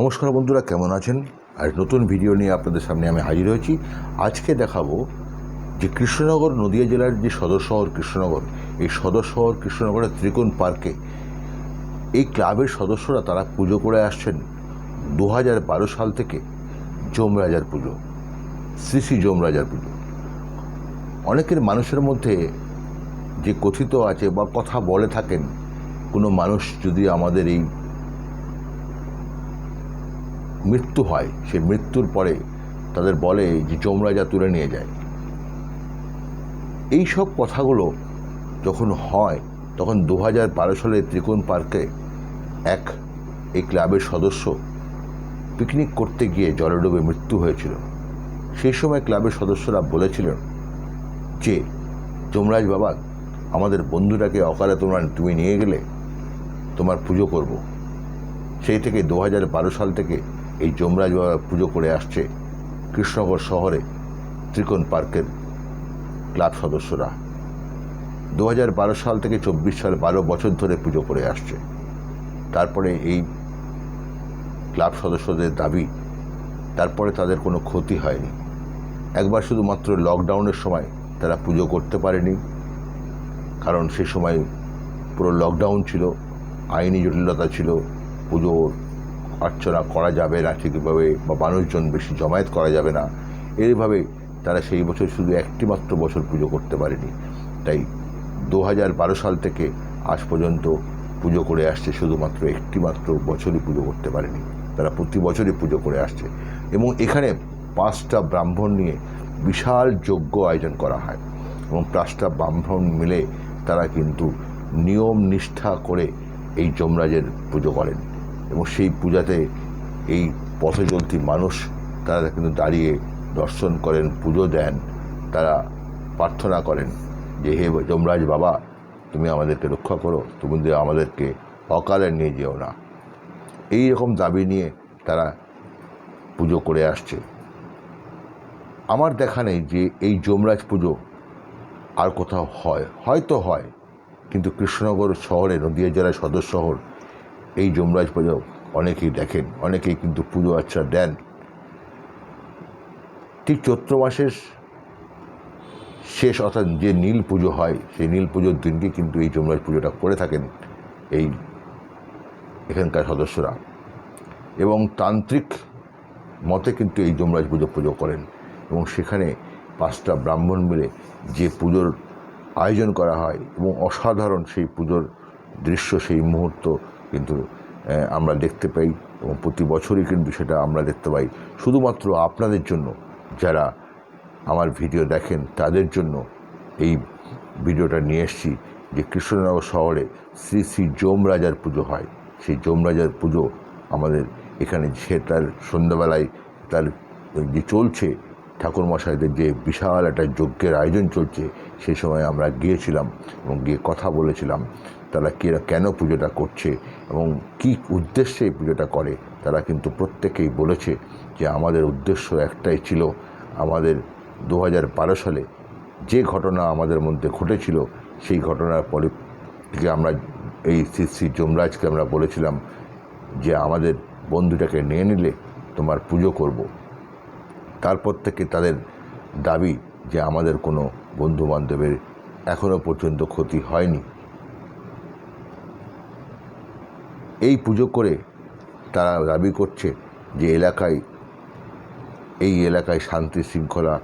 নমস্কার বন্ধুরা, কেমন আছেন? আর নতুন ভিডিও নিয়ে আপনাদের সামনে আমি হাজির হয়েছি। আজকে দেখাবো যে কৃষ্ণনগর নদিয়া জেলার যে সদর শহর কৃষ্ণনগর, এই সদর শহর কৃষ্ণনগরের ত্রিকোণ পার্কে এই ক্লাবের সদস্যরা তারা পুজো করে আসছেন দু হাজার বারো সাল থেকে যমরাজার পুজো, শ্রী শ্রী যমরাজার পুজো। অনেকের মানুষের মধ্যে যে কথিত আছে বা কথা বলে থাকেন, কোনো মানুষ যদি আমাদের এই মৃত্যু হয় সেই মৃত্যুর পরে তাদের বলে যে যমরাজা তুলে নিয়ে যায়। এই সব কথাগুলো যখন হয়, তখন দু হাজার বারো সালে ত্রিকোণ পার্কে এক, এই ক্লাবের সদস্য পিকনিক করতে গিয়ে জলে ডুবে মৃত্যু হয়েছিল। সেই সময় ক্লাবের সদস্যরা বলেছিলেন যে যমরাজ বাবা, আমাদের বন্ধুটাকে অকালে তোমরা তুমি নিয়ে গেলে তোমার পুজো করব। সেই থেকে দু হাজার বারো সাল থেকে এই যমরাজ বাবা পুজো করে আসছে কৃষ্ণনগর শহরে ত্রিকোণ পার্কের ক্লাব সদস্যরা। দু হাজার বারো সাল থেকে চব্বিশ সাল বারো বছর ধরে পুজো করে আসছে। তারপরে এই ক্লাব সদস্যদের দাবি, তারপরে তাদের কোনো ক্ষতি হয়নি। একবার শুধুমাত্র লকডাউনের সময় তারা পুজো করতে পারেনি, কারণ সে সময় পুরো লকডাউন ছিল, আইনি জটিলতা ছিল পুজো অর্চনা করা যাবে না ঠিকভাবে বা মানুষজন বেশি জমায়েত করা যাবে না। এইভাবে তারা সেই বছর শুধু একটি মাত্র বছর পুজো করতে পারেনি। তাই দু হাজার বারো সাল থেকে আজ পর্যন্ত পুজো করে আসছে শুধুমাত্র একটি মাত্র বছরই পুজো করতে পারেনি। তারা প্রতি বছরই পুজো করে আসছে। এবং এখানে পাঁচটা ব্রাহ্মণ নিয়ে বিশাল যজ্ঞ আয়োজন করা হয়। এবং পাঁচটা ব্রাহ্মণ মিলে তারা কিন্তু নিয়ম নিষ্ঠা করে এই যমরাজের পুজো করেন। এবং সেই পূজাতে এই পথে মানুষ, তারা কিন্তু দাঁড়িয়ে দর্শন করেন, পুজো দেন, তারা প্রার্থনা করেন যে, হে যমরাজ বাবা, তুমি আমাদেরকে রক্ষা করো, তুমি আমাদেরকে অকালে নিয়ে যেও না। এই রকম দাবি নিয়ে তারা পুজো করে আসছে। আমার দেখা নেই যে, এই যমরাজ পুজো আর কোথাও হয়, হয়তো হয়, কিন্তু কৃষ্ণনগর শহরে, নদীয়া জেলার সদর শহর এই যমরাজ পুজো অনেকেই দেখেন, অনেকেই কিন্তু পুজো আচ্ছা দেন। ঠিক চৈত্র মাসের শেষ অর্থাৎ যে নীল পুজো হয়, সেই নীল পুজোর দিনকে কিন্তু এই যমরাজ পুজোটা করে থাকেন এই এখানকার সদস্যরা। এবং তান্ত্রিক মতে কিন্তু এই যমরাজ পুজো পুজো করেন। এবং সেখানে পাঁচটা ব্রাহ্মণ মিলে যে পুজোর আয়োজন করা হয় এবং অসাধারণ সেই পুজোর দৃশ্য, সেই মুহূর্ত কিন্তু আমরা দেখতে পাই এবং প্রতি বছরই কিন্তু সেটা আমরা দেখতে পাই। শুধুমাত্র আপনাদের জন্য যারা আমার ভিডিও দেখেন, তাদের জন্য এই ভিডিওটা নিয়ে এসেছি যে কৃষ্ণনগর শহরে শ্রী শ্রী যমরাজার পুজো হয়। সেই যমরাজার পুজো আমাদের এখানে সে তার সন্ধ্যাবেলায় তার যে চলছে, ঠাকুরমশাইদের যে বিশাল একটা যজ্ঞের আয়োজন চলছে সেই সময় আমরা গিয়েছিলাম এবং গিয়ে কথা বলেছিলাম। তারা কে কেন পুজোটা করছে এবং কি উদ্দেশ্যে এই পুজোটা করে, তারা কিন্তু প্রত্যেকেই বলেছে যে আমাদের উদ্দেশ্য একটাই ছিল আমাদের দু হাজার বারো সালে যে ঘটনা আমাদের মধ্যে ঘটেছিল, সেই ঘটনার পরে থেকে আমরা এই শ্রী শ্রী যমরাজকে আমরা বলেছিলাম যে আমাদের বন্ধুটাকে নিয়ে নিলে তোমার পুজো করব। তারপর থেকে তাদের দাবি যে আমাদের কোনো বন্ধু বান্ধবের এখনও পর্যন্ত ক্ষতি হয়নি এই পুজো করে তারা দাবি করছে যে এলাকায়, এই এলাকায় শান্তি শৃঙ্খলা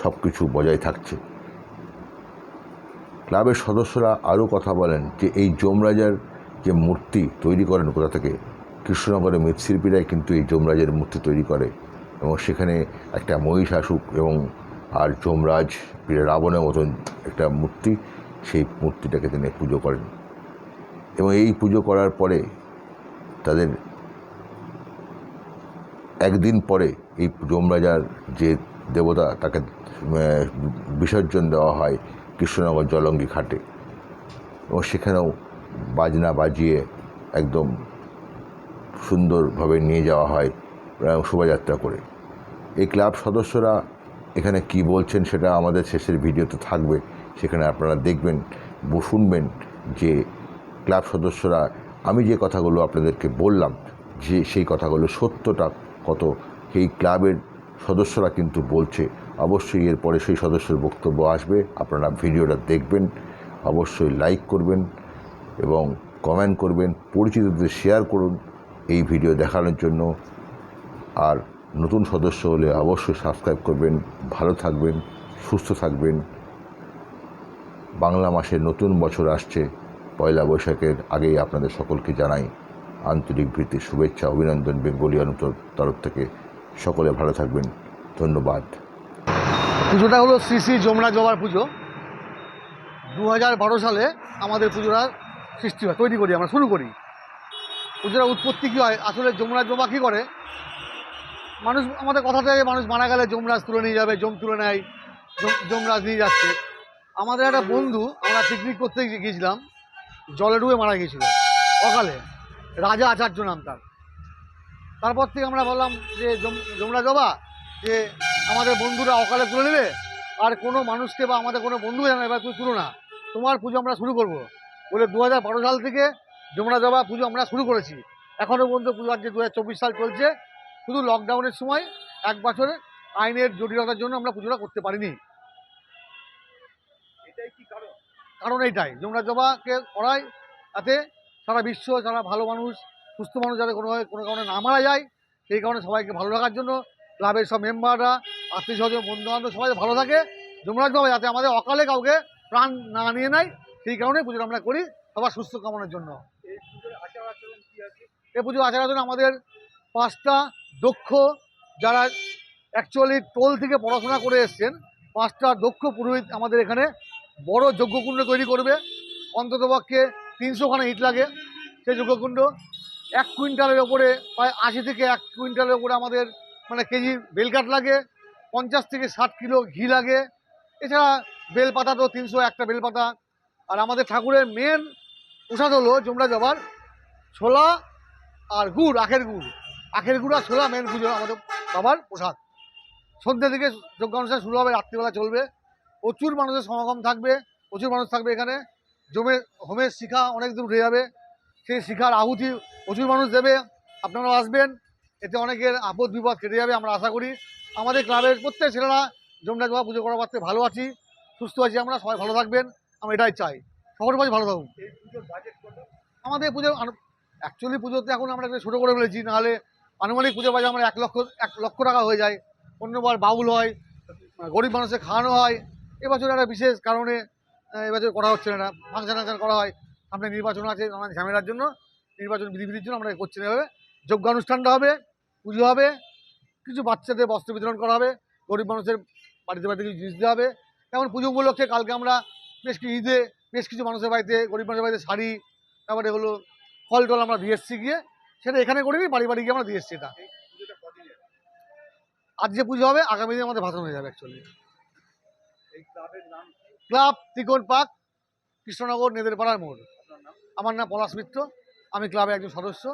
সব কিছু বজায় থাকছে। ক্লাবের সদস্যরা আরও কথা বলেন যে এই যমরাজার যে মূর্তি তৈরি করেন কোথা থেকে, কৃষ্ণনগরের মৃৎশিল্পীরাই কিন্তু এই যমরাজের মূর্তি তৈরি করে এবং সেখানে একটা মহিষাসুক এবং আর যমরাজ রাবণের মতন একটা মূর্তি, সেই মূর্তিটাকে তিনি পুজো করেন। এবং এই পুজো করার পরে তাদের একদিন পরে এই যমরাজার যে দেবতা তাকে বিসর্জন দেওয়া হয় কৃষ্ণনগর জলঙ্গি ঘাটে। এবং সেখানেও বাজনা বাজিয়ে একদম সুন্দরভাবে নিয়ে যাওয়া হয় শোভাযাত্রা করে। এই ক্লাব সদস্যরা এখানে কি বলছেন সেটা আমাদের শেষের ভিডিওতে থাকবে। সেখানে আপনারা দেখবেন শুনবেন যে ক্লাব সদস্যরা, আমি যে কথাগুলো আপনাদেরকে বললাম, যে সেই কথাগুলো সত্যটা কত, সেই ক্লাবের সদস্যরা কিন্তু বলছে। অবশ্যই এরপরে সেই সদস্যের বক্তব্য আসবে, আপনারা ভিডিওটা দেখবেন, অবশ্যই লাইক করবেন এবং কমেন্ট করবেন, পরিচিতদের শেয়ার করুন এই ভিডিও দেখানোর জন্য। আর নতুন সদস্য হলে অবশ্যই সাবস্ক্রাইব করবেন, ভালো থাকবেন, সুস্থ থাকবেন। বাংলা মাসে নতুন বছর আসছে। পয়লা বৈশাখের আগেই আপনাদের সকলকে জানাই আন্তরিক ভীতি শুভেচ্ছা, অভিনন্দন বেঙ্গলিয়ান তরফ থেকে। সকলে ভালো থাকবেন। ধন্যবাদ। পুজোটা হলো শ্রী শ্রী যমুনা জবার পুজো। দু হাজার বারো সালে আমাদের পুজোটা সৃষ্টি হয়, তৈরি করি আমরা, শুরু করি। পুজোটা উৎপত্তি কী হয়? আসলে যমুনা জবা কী করে? মানুষ, আমাদের কথা থেকে মানুষ মারা গেলে যমরাজ তুলে নিয়ে যাবে জম তুলে নেয়, যম- যমরাজ নিয়ে যাচ্ছে। আমাদের একটা বন্ধু, আমরা পিকনিক করতে গিয়ে- গিয়েছিলাম। জলে ডুবে মারা গিয়েছিল। অকালে। রাজা আচার্য নাম তার। তারপর থেকে আমরা বললাম যে যম- যমুনা জবা, যে আমাদের বন্ধুরা অকালে তুলে নেবে, আর কোনো মানুষকে বা আমাদের কোনো বন্ধু জানে এবার তুই তুলো না। তোমার পুজো আমরা শুরু করব। বলে দু হাজার বারো সাল থেকে যমুনা জবা পুজো আমরা শুরু করেছি। এখনও পর্যন্ত পুজো আজকে দু হাজার চব্বিশ সাল চলছে। শুধু লকডাউনের সময় এক বছরে আইনের জটিলতার জন্য আমরা পুজোটা করতে পারিনি। কারণ এইটাই যমুনা জবাকে করাই তাতে সারা বিশ্ব, সারা ভালো মানুষ, সুস্থ মানুষ যাতে কোনোভাবে কোনো কারণে না মারা যায়, সেই কারণে সবাইকে ভালো রাখার জন্য ক্লাবের সব মেম্বাররা, আত্মীয় স্বজন বন্ধু বান্ধব সবাই ভালো থাকে। যমরাজ বাবা যাতে আমাদের অকালে কাউকে প্রাণ না নিয়ে নেয়, সেই কারণে পুজোটা আমরা করি সবার সুস্থ কামনার জন্য। এই পুজো আচার আচরণ আমাদের পাঁচটা দক্ষ যারা অ্যাকচুয়ালি টোল থেকে পড়াশোনা করে এসছেন, পাঁচটা দক্ষ পুরোহিত আমাদের এখানে বড় যজ্ঞকুণ্ড তৈরি করবে। অন্ততপক্ষে তিনশোখানা ইট লাগে সেই যজ্ঞকুণ্ড। এক কুইন্টালের ওপরে প্রায় আশি থেকে এক কুইন্টালের ওপরে আমাদের মানে কেজি বেলকাঠ লাগে, পঞ্চাশ থেকে ষাট কিলো ঘি লাগে। এছাড়া বেলপাতা তো তিনশো একটা বেলপাতা। আর আমাদের ঠাকুরের মেন প্রসাদ হলো জমরা জবার ছোলা আর গুড়, আখের গুড়। আখের গুড় আর ছোলা মেন পুজো আমাদের বাবার প্রসাদ। সন্ধ্যে থেকে যজ্ঞ যজ্ঞানুষ্ঠান শুরু হবে, রাত্রিবেলা চলবে। প্রচুর মানুষের সমাগম থাকবে, প্রচুর মানুষ থাকবে এখানে। জমে, হোমের শিখা অনেক দূর উঠে যাবে। সেই শিখার আহুতি প্রচুর মানুষ দেবে, আপনারাও আসবেন। এতে অনেকের আপদ বিপদ কেটে যাবে, আমরা আশা করি। আমাদের ক্লাবের প্রত্যেক ছেলেরা জমরা জমা পুজো করার পারতে ভালো আছি, সুস্থ আছি আমরা, সবাই ভালো থাকবেন আমরা এটাই চাই। সকলের কাছে ভালো থাকুন। আমাদের পুজো অ্যাকচুয়ালি পুজোতে এখন আমরা ছোটো করে ফেলেছি, নাহলে আনুমানিক পুজো বাজে আমরা এক লক্ষ এক লক্ষ টাকা হয়ে যায়। অন্যবার বাউল হয়, গরিব মানুষের খাওয়ানো হয় এবছর একটা বিশেষ কারণে এবছর করা হচ্ছে না ফাংশন টাংশন করা হয়। সামনে নির্বাচন আছে নানান ঝামেলার জন্য, নির্বাচন বিধিবিধির জন্য আমরা করছি না এভাবে। যজ্ঞানুষ্ঠানটা হবে, পুজো হবে, কিছু বাচ্চাদের বস্ত্র বিতরণ করা হবে, গরিব মানুষের বাড়িতে বাড়িতে কিছু জিনিস দেওয়া হবে। যেমন পুজো উপলক্ষে কালকে আমরা বেশ কিছু ঈদে বেশ কিছু মানুষের বাড়িতে, গরিব মানুষের বাড়িতে শাড়ি, তারপরে হলো ফল টল আমরা দিয়ে এসেছি গিয়ে, সেটা এখানে করিনি বাড়ি বাড়ি গিয়ে আমরা দিয়ে এসেছি এটা। আজ যে পুজো হবে, আগামী দিনে আমাদের ভাষণ হয়ে যাবে অ্যাকচুয়ালি ক্লাব ত্রিকোণ পার্ক, কৃষ্ণনগর নেদের পাড়ার মোড়। আমার নাম পলাশ মিত্র, আমি ক্লাবের একজন সদস্য।